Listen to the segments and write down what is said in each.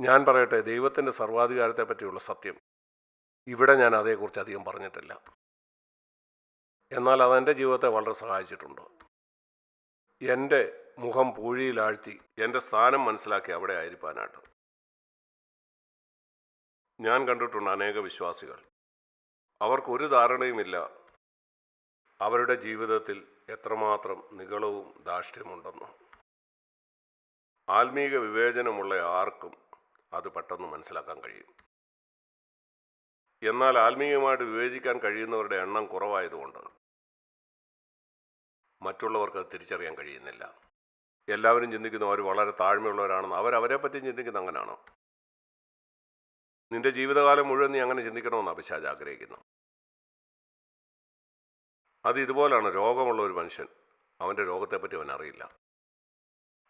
ഞാൻ പറയട്ടെ ദൈവത്തിന്റെ സർവാധികാരത്തെ പറ്റിയുള്ള സത്യം. ഇവിടെ ഞാൻ അതേക്കുറിച്ച് അധികം പറഞ്ഞിട്ടില്ല. എന്നാൽ അതെന്റെ ജീവിതത്തെ വളരെ സഹായിച്ചിട്ടുണ്ട്. എന്റെ മുഖം പൂഴിയിലാഴ്ത്തി എന്റെ സ്ഥാനം മനസ്സിലാക്കി അവിടെ ആയിരിക്കാനായിട്ട്. ഞാൻ കണ്ടിട്ടുണ്ട് അനേക വിശ്വാസികൾ. അവർക്കൊരു ധാരണയുമില്ല. അവരുടെ ജീവിതത്തിൽ എത്രമാത്രം നികളവും ധാർഷ്ട്യമുണ്ടെന്ന് ആത്മീക വിവേചനമുള്ള ആർക്കും അത് പെട്ടെന്ന് മനസ്സിലാക്കാൻ കഴിയും. എന്നാൽ ആത്മീയമായിട്ട് വിവേചിക്കാൻ കഴിയുന്നവരുടെ എണ്ണം കുറവായതുകൊണ്ട് മറ്റുള്ളവർക്ക് അത് തിരിച്ചറിയാൻ കഴിയുന്നില്ല. എല്ലാവരും ചിന്തിക്കുന്ന അവർ വളരെ താഴ്മയുള്ളവരാണെന്ന് അവരവരെ പറ്റി ചിന്തിക്കുന്ന അങ്ങനെയാണോ നിന്റെ ജീവിതകാലം മുഴുവൻ നീ അങ്ങനെ ചിന്തിക്കണമെന്ന് അഭിഷാജ് ആഗ്രഹിക്കുന്നു അത് ഇതുപോലാണ് രോഗമുള്ള ഒരു മനുഷ്യൻ. അവന്റെ രോഗത്തെപ്പറ്റി അവൻ അറിയില്ല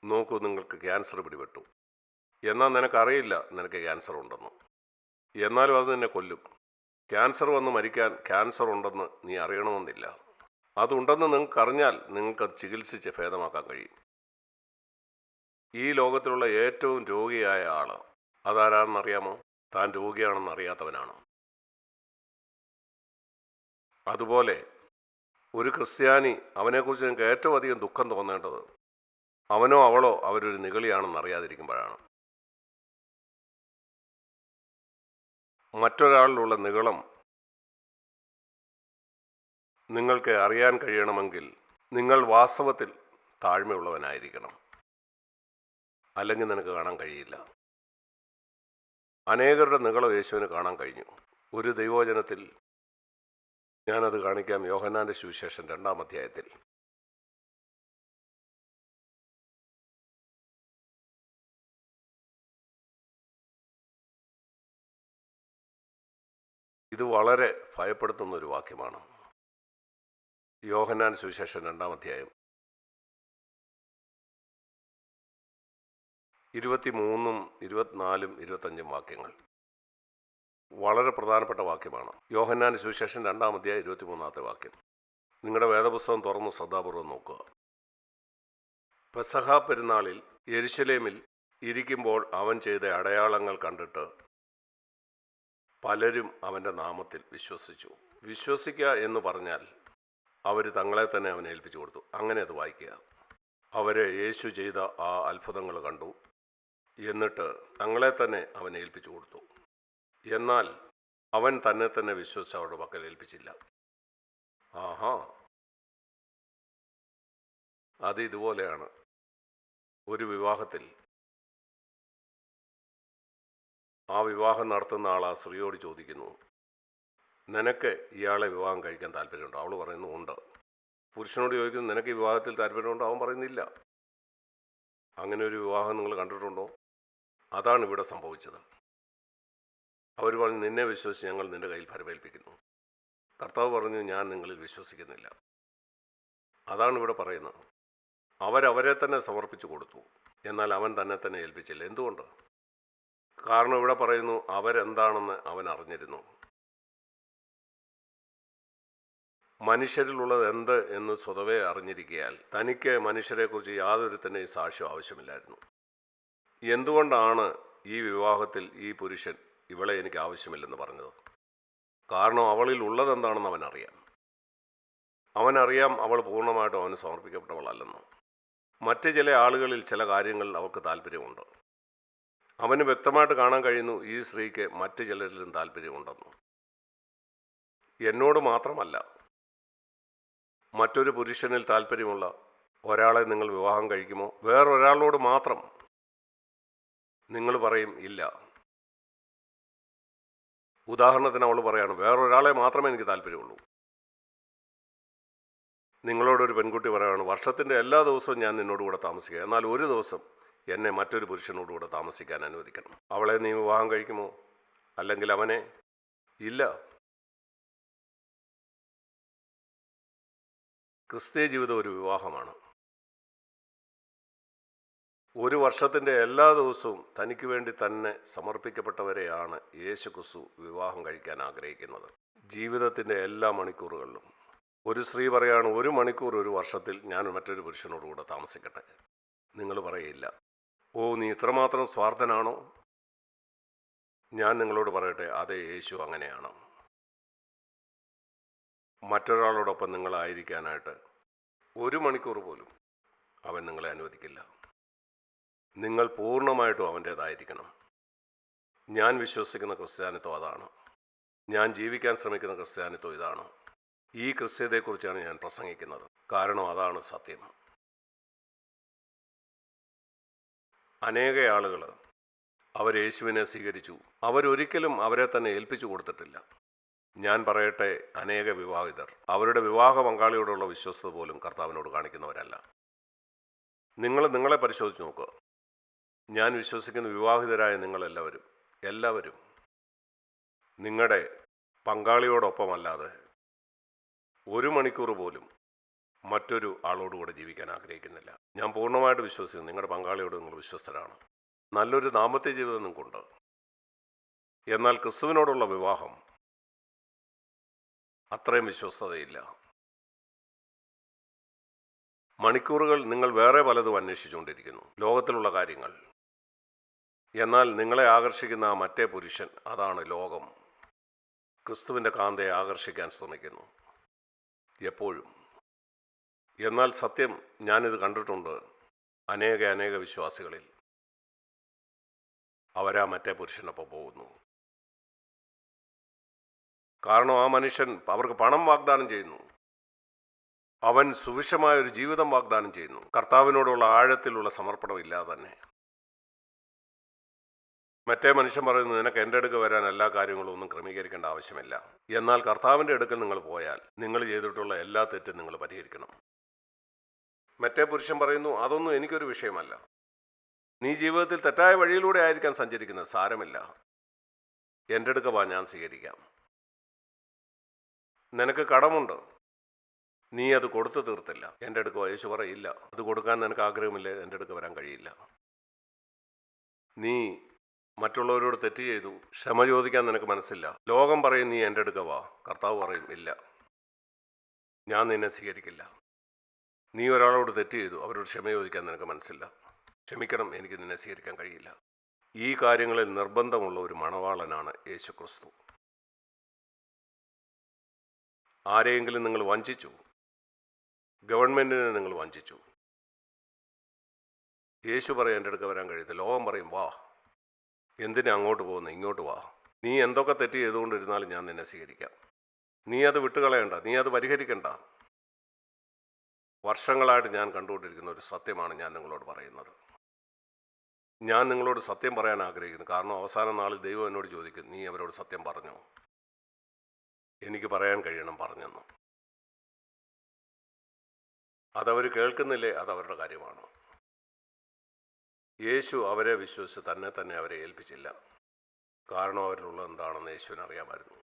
നോക്കൂ നിങ്ങൾക്ക് ക്യാൻസർ പിടിപെട്ടു. എന്നാൽ നിനക്കറിയില്ല നിനക്ക് ക്യാൻസർ ഉണ്ടെന്ന്. എന്നാലും അത് നിന്നെ കൊല്ലും. ക്യാൻസർ വന്ന് മരിക്കാൻ ക്യാൻസർ ഉണ്ടെന്ന് നീ അറിയണമെന്നില്ല. അതുണ്ടെന്ന് നിങ്ങൾക്ക് അറിഞ്ഞാൽ നിങ്ങൾക്ക് അത് ചികിത്സിച്ച് ഭേദമാക്കാൻ കഴിയും. ഈ ലോകത്തിലുള്ള ഏറ്റവും രോഗിയായ ആൾ അതാരാണെന്നറിയാമോ താൻ രോഗിയാണെന്ന് അറിയാത്തവനാണ്. അതുപോലെ ഒരു ക്രിസ്ത്യാനി അവനെക്കുറിച്ച് നിങ്ങൾക്ക് ഏറ്റവും അധികം ദുഃഖം തോന്നേണ്ടത് അവനോ അവളോ അവരൊരു നിഗളിയാണെന്ന് അറിയാതിരിക്കുമ്പോഴാണ്. മറ്റൊരാളിലുള്ള നിഗളം നിങ്ങൾക്ക് അറിയാൻ കഴിയണമെങ്കിൽ നിങ്ങൾ വാസ്തവത്തിൽ താഴ്മയുള്ളവനായിരിക്കണം. അല്ലെങ്കിൽ നിനക്ക് കാണാൻ കഴിയില്ല. അനേകരുടെ നിഗളം യേശുവിന് കാണാൻ കഴിഞ്ഞു. ഒരു ദൈവോചനത്തിൽ ഞാനത് കാണിക്കാം. യോഹന്നാന്റെ സുവിശേഷം രണ്ടാം അധ്യായത്തിൽ. ഇത് വളരെ ഭയപ്പെടുത്തുന്ന ഒരു വാക്യമാണ്. യോഹന്നാൻ സുവിശേഷം രണ്ടാം അധ്യായം. ഇരുപത്തിമൂന്നും ഇരുപത്തിനാലും ഇരുപത്തഞ്ചും വാക്യങ്ങൾ. വളരെ പ്രധാനപ്പെട്ട വാക്യമാണ്. യോഹന്നാൻ സുവിശേഷം രണ്ടാം അധ്യായം ഇരുപത്തിമൂന്നാമത്തെ വാക്യം. നിങ്ങളുടെ വേദപുസ്തകം തുറന്ന് ശ്രദ്ധാപൂർവം നോക്കുക. പെസഹ പെരുന്നാളിൽ യെരുശലേമിൽ ഇരിക്കുമ്പോൾ അവൻ ചെയ്ത അടയാളങ്ങൾ കണ്ടിട്ട് പലരും അവന്റെ നാമത്തിൽ വിശ്വസിച്ചു. വിശ്വസിക്കുക എന്ന് പറഞ്ഞാൽ അവർ തങ്ങളെ തന്നെ അവനെ ഏൽപ്പിച്ചു കൊടുത്തു. അങ്ങനെ അത് വായിക്കുക. അവരെ യേശു ചെയ്ത ആ അത്ഭുതങ്ങൾ കണ്ടു. എന്നിട്ട് തങ്ങളെ തന്നെ അവൻ ഏൽപ്പിച്ചു കൊടുത്തു. എന്നാൽ അവൻ തന്നെ തന്നെ വിശ്വസിച്ച് അവരുടെ പക്കൽ ഏൽപ്പിച്ചില്ല. ആഹാ. അത് ഇതുപോലെയാണ്. ഒരു വിവാഹത്തിൽ ആ വിവാഹം നടത്തുന്ന ആൾ ആ സ്ത്രീയോട് ചോദിക്കുന്നു. നിനക്ക് ഇയാളെ വിവാഹം കഴിക്കാൻ താല്പര്യമുണ്ടോ? അവൾ പറയുന്നു ഉണ്ട്. പുരുഷനോട് ചോദിക്കുന്നു നിനക്ക് വിവാഹത്തിൽ താല്പര്യമുണ്ടോ? അവൻ പറയുന്നില്ല. അങ്ങനെ ഒരു വിവാഹം നിങ്ങൾ കണ്ടിട്ടുണ്ടോ? അതാണ് ഇവിടെ സംഭവിച്ചത്. അവർ പറഞ്ഞു നിന്നെ വിശ്വസിച്ച് ഞങ്ങൾ നിന്റെ കയ്യിൽ ഫരമേൽപ്പിക്കുന്നു കർത്താവ് പറഞ്ഞു ഞാൻ നിങ്ങളിൽ വിശ്വസിക്കുന്നില്ല. അതാണ് ഇവിടെ പറയുന്നത്. അവരവരെ തന്നെ സമർപ്പിച്ചു കൊടുത്തു. എന്നാൽ അവൻ തന്നെ തന്നെ ഏൽപ്പിച്ചില്ല. എന്തുകൊണ്ട്? കാരണം ഇവിടെ പറയുന്നു അവരെന്താണെന്ന് അവൻ അറിഞ്ഞിരുന്നു. മനുഷ്യരിലുള്ളത് എന്ത് എന്ന് സ്വതവേ അറിഞ്ഞിരിക്കയാൽ തനിക്ക് മനുഷ്യരെക്കുറിച്ച് യാതൊരു തന്നെ സാക്ഷ്യം ആവശ്യമില്ലായിരുന്നു. എന്തുകൊണ്ടാണ് ഈ വിവാഹത്തിൽ ഈ പുരുഷൻ ഇവളെ എനിക്ക് ആവശ്യമില്ലെന്ന് പറഞ്ഞത്? കാരണം അവളിൽ ഉള്ളതെന്താണെന്ന് അവൻ അറിയാം അവനറിയാം അവൾ പൂർണമായിട്ടും അവന് സമർപ്പിക്കപ്പെട്ടവളല്ലെന്ന്. മറ്റ് ചില ആളുകളിൽ ചില കാര്യങ്ങളിൽ അവൾക്ക് താല്പര്യമുണ്ട്. അവന് വ്യക്തമായിട്ട് കാണാൻ കഴിയുന്നു ഈ സ്ത്രീക്ക് മറ്റു ചിലരിലും താല്പര്യമുണ്ടെന്ന്. എന്നോട് മാത്രമല്ല മറ്റൊരു പുരുഷനിൽ താല്പര്യമുള്ള ഒരാളെ നിങ്ങൾ വിവാഹം കഴിക്കുമോ? വേറൊരാളോട് മാത്രം നിങ്ങൾ പറയും ഇല്ല. ഉദാഹരണത്തിന് അവൾ പറയാണ് വേറൊരാളെ മാത്രമേ എനിക്ക് താല്പര്യമുള്ളൂ. നിങ്ങളോടൊരു പെൺകുട്ടി പറയുകയാണ് വർഷത്തിന്റെ എല്ലാ ദിവസവും ഞാൻ നിന്നോട് കൂടെ താമസിക്കുക. എന്നാൽ ഒരു ദിവസം എന്നെ മറ്റൊരു പുരുഷനോടുകൂടെ താമസിക്കാൻ അനുവദിക്കണം. അവളെ നീ വിവാഹം കഴിക്കുമോ? അല്ലെങ്കിൽ അവനെ? ഇല്ല. ക്രിസ്തീയ ജീവിതം ഒരു വിവാഹമാണ്. ഒരു വർഷത്തിന്റെ എല്ലാ ദിവസവും തനിക്ക് വേണ്ടി തന്നെ സമർപ്പിക്കപ്പെട്ടവരെയാണ് യേശു ക്രിസ്തു വിവാഹം കഴിക്കാൻ ആഗ്രഹിക്കുന്നത്. ജീവിതത്തിന്റെ എല്ലാ മണിക്കൂറുകളിലും. ഒരു സ്ത്രീ പറയാണ് ഒരു മണിക്കൂർ ഒരു വർഷത്തിൽ ഞാൻ മറ്റൊരു പുരുഷനോടുകൂടെ താമസിക്കട്ടെ. നിങ്ങൾ പറയില്ല ഓ നീ ഇത്രമാത്രം സ്വാർത്ഥനാണോ? ഞാൻ നിങ്ങളോട് പറയട്ടെ അതെ യേശു അങ്ങനെയാണ്. മറ്റൊരാളോടൊപ്പം നിങ്ങളായിരിക്കാനായിട്ട് ഒരു മണിക്കൂർ പോലും അവൻ നിങ്ങളെ അനുവദിക്കില്ല. നിങ്ങൾ പൂർണമായിട്ടും അവന്റേതായിരിക്കണം. ഞാൻ വിശ്വസിക്കുന്ന ക്രിസ്ത്യാനിത്വം അതാണ്. ഞാൻ ജീവിക്കാൻ ശ്രമിക്കുന്ന ക്രിസ്ത്യാനിത്വം ഇതാണ്. ഈ ക്രിസ്ത്യതയെക്കുറിച്ചാണ് ഞാൻ പ്രസംഗിക്കുന്നത്. കാരണം അതാണ് സത്യം. അനേക ആളുകൾ അവർ യേശുവിനെ സ്വീകരിച്ചു. അവരൊരിക്കലും അവരെ തന്നെ ഏൽപ്പിച്ചു കൊടുത്തിട്ടില്ല. ഞാൻ പറയട്ടെ അനേക വിവാഹിതർ. അവരുടെ വിവാഹ പങ്കാളിയോടുള്ള വിശ്വസ്തത പോലും കർത്താവിനോട് കാണിക്കുന്നവരല്ല. നിങ്ങൾ നിങ്ങളെ പരിശോധിച്ച് നോക്കുക ഞാൻ വിശ്വസിക്കുന്ന വിവാഹിതരായ നിങ്ങളെല്ലാവരും എല്ലാവരും നിങ്ങളുടെ പങ്കാളിയോടൊപ്പമല്ലാതെ ഒരു മണിക്കൂർ പോലും മറ്റൊരു ആളോടുകൂടെ ജീവിക്കാൻ ആഗ്രഹിക്കുന്നില്ല. ഞാൻ പൂർണമായിട്ട് വിശ്വസിക്കുന്നു. നിങ്ങളുടെ പങ്കാളിയോട് നിങ്ങൾ വിശ്വസ്തരാണ്. നല്ലൊരു ദാമ്പത്യ ജീവിതം നിങ്ങൾക്കുണ്ട്. എന്നാൽ ക്രിസ്തുവിനോടുള്ള വിവാഹം അത്രയും വിശ്വസ്തതയില്ല. മണിക്കൂറുകൾ നിങ്ങൾ വേറെ പലതും അന്വേഷിച്ചുകൊണ്ടിരിക്കുന്നു. ലോകത്തിലുള്ള കാര്യങ്ങൾ. എന്നാൽ നിങ്ങളെ ആകർഷിക്കുന്ന ആ മറ്റേ പുരുഷൻ അതാണ് ലോകം. ക്രിസ്തുവിന്റെ കാന്തയെ ആകർഷിക്കാൻ ശ്രമിക്കുന്നു. എപ്പോഴും. എന്നാൽ സത്യം ഞാനിത് കണ്ടിട്ടുണ്ട് അനേക അനേക വിശ്വാസികളിൽ. അവരാ മറ്റേ പുരുഷനൊപ്പം പോകുന്നു. കാരണം ആ മനുഷ്യൻ അവർക്ക് പണം വാഗ്ദാനം ചെയ്യുന്നു. അവൻ സുവിശമായ ഒരു ജീവിതം വാഗ്ദാനം ചെയ്യുന്നു. കർത്താവിനോടുള്ള ആഴത്തിലുള്ള സമർപ്പണം ഇല്ലാതെ തന്നെ. മറ്റേ മനുഷ്യൻ പറയുന്നു നിനക്ക് എന്റെ അടുക്ക് വരാൻ എല്ലാ കാര്യങ്ങളും ഒന്നും ക്രമീകരിക്കേണ്ട ആവശ്യമില്ല. എന്നാൽ കർത്താവിന്റെ അടുക്കൽ നിങ്ങൾ പോയാൽ നിങ്ങൾ ചെയ്തിട്ടുള്ള എല്ലാ തെറ്റും നിങ്ങൾ പരിഹരിക്കണം. മറ്റേ പുരുഷൻ പറയുന്നു അതൊന്നും എനിക്കൊരു വിഷയമല്ല. നീ ജീവിതത്തിൽ തെറ്റായ വഴിയിലൂടെ ആയിരിക്കാം സഞ്ചരിക്കുന്നത് സാരമില്ല. എന്റെ അടുക്ക വാ ഞാൻ സ്വീകരിക്കാം. നിനക്ക് കടമുണ്ട്. നീ അത് കൊടുത്തു തീർത്തില്ല. എന്റെ അടുക്ക യേശു പറയില്ല. അത് കൊടുക്കാൻ നിനക്ക് ആഗ്രഹമില്ല. എന്റെ അടുക്ക വരാൻ കഴിയില്ല. നീ മറ്റുള്ളവരോട് തെറ്റ് ചെയ്തു. ക്ഷമ ചോദിക്കാൻ നിനക്ക് മനസ്സില്ല. ലോകം പറയും നീ എന്റെ അടുക്ക വാ. കർത്താവ് പറയും ഇല്ല. ഞാൻ നിന്നെ സ്വീകരിക്കില്ല. നീ ഒരാളോട് തെറ്റ് ചെയ്തു. അവരോട് ക്ഷമ ചോദിക്കാൻ നിനക്ക് മനസ്സില്ല. ക്ഷമിക്കണം എനിക്ക് നിന്നെ സ്വീകരിക്കാൻ കഴിയില്ല. ഈ കാര്യങ്ങളിൽ നിർബന്ധമുള്ള ഒരു മണവാളനാണ് യേശു ക്രിസ്തു ആരെയെങ്കിലും നിങ്ങൾ വഞ്ചിച്ചു? ഗവൺമെന്റിനെ നിങ്ങൾ വഞ്ചിച്ചു? യേശു പറയാൻ എന്റെ അടുക്ക വരാൻ കഴിയത്തില്ല. ലോകം പറയും വാ. എന്തിനാ അങ്ങോട്ട് പോകുന്നത് ഇങ്ങോട്ട് വാ. നീ എന്തൊക്കെ തെറ്റ് ചെയ്തുകൊണ്ടിരുന്നാലും ഞാൻ നിന്നെ സ്വീകരിക്കാം. നീ അത് വിട്ടുകളയണ്ട. നീ അത് പരിഹരിക്കണ്ട. വർഷങ്ങളായിട്ട് ഞാൻ കണ്ടുകൊണ്ടിരിക്കുന്ന ഒരു സത്യമാണ് ഞാൻ നിങ്ങളോട് പറയുന്നത്. ഞാൻ നിങ്ങളോട് സത്യം പറയാൻ ആഗ്രഹിക്കുന്നു. കാരണം അവസാന നാളിൽ ദൈവം എന്നോട് ചോദിക്കും നീ അവരോട് സത്യം പറഞ്ഞു? എനിക്ക് പറയാൻ കഴിയണം പറഞ്ഞെന്ന്. അതവർ കേൾക്കുന്നില്ലേ? അതവരുടെ കാര്യമാണ്. യേശു അവരെ വിശ്വസിച്ച് തന്നെ തന്നെ അവരെ ഏൽപ്പിച്ചില്ല. കാരണം അവരിലുള്ള എന്താണെന്ന് യേശുവിന് അറിയാമായിരുന്നു.